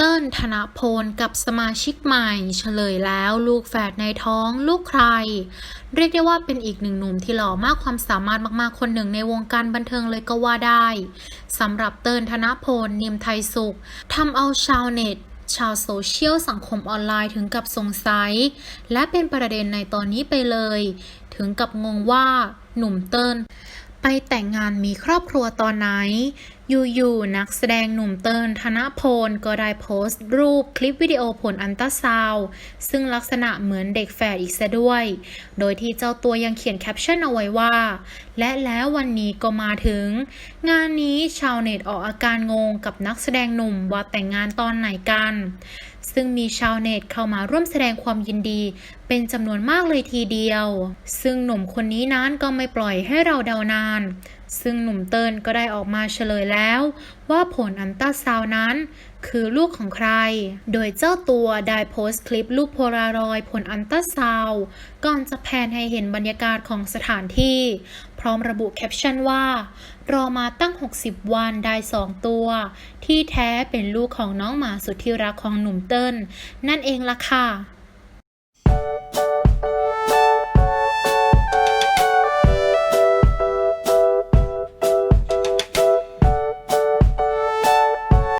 เติ้ลธนพลกับสมาชิกใหม่เฉลยแล้วลูกแฝดในท้องลูกใคร เรียกได้ว่าเป็นอีกหนึ่งหนุ่มที่หล่อมากความสามารถมากๆคนหนึ่งในวงการบันเทิงเลยก็ว่าได้สำหรับเติ้ลธนพลนิมไทยสุขทำเอาชาวเน็ตชาวโซเชียลสังคมออนไลน์ถึงกับสงสัย และเป็นประเด็นในตอนนี้ไปเลย ถึงกับงงว่าหนุ่มเติ้ลไปแต่งงานมีครอบครัวตอนไหน อยู่ๆนักแสดงหนุ่มเตินธนพลก็ได้โพสต์รูปคลิปวิดีโอผลอันตราซาวซึ่งลักษณะเหมือนเด็กแฝดอีกซะด้วย โดยที่เจ้าตัวยังเขียนแคปชั่นเอาไว้ว่า และแล้ววันนี้ก็มาถึง งานนี้ชาวเน็ตออกอาการงงกับนักแสดงหนุ่มว่าแต่งงานตอนไหนกัน ซึ่งมีชาวเน็ตเข้ามาร่วมแสดงความยินดีเป็นจำนวนมากเลยทีเดียว ซึ่งหนุ่มคนนี้นั้นก็ไม่ปล่อยให้เราเดานาน ซึ่งหนุ่มเติ้ลก็ได้ออกมาเฉลยแล้ว ว่าผลอันตราซาวน์นั้น คือลูกของใคร โดยเจ้าตัวได้โพสต์คลิปรูปโพลารอยด์ผลอันตราซาวน์ก่อนจะแพนให้เห็นบรรยากาศของสถานที่ พร้อมระบุแคปชั่นว่า รอมาตั้ง 60 วันได้ 2 ตัว ที่แท้เป็นลูกของน้องหมาสุดที่รักของหนุ่มเติ้ลนั่นเองล่ะค่ะ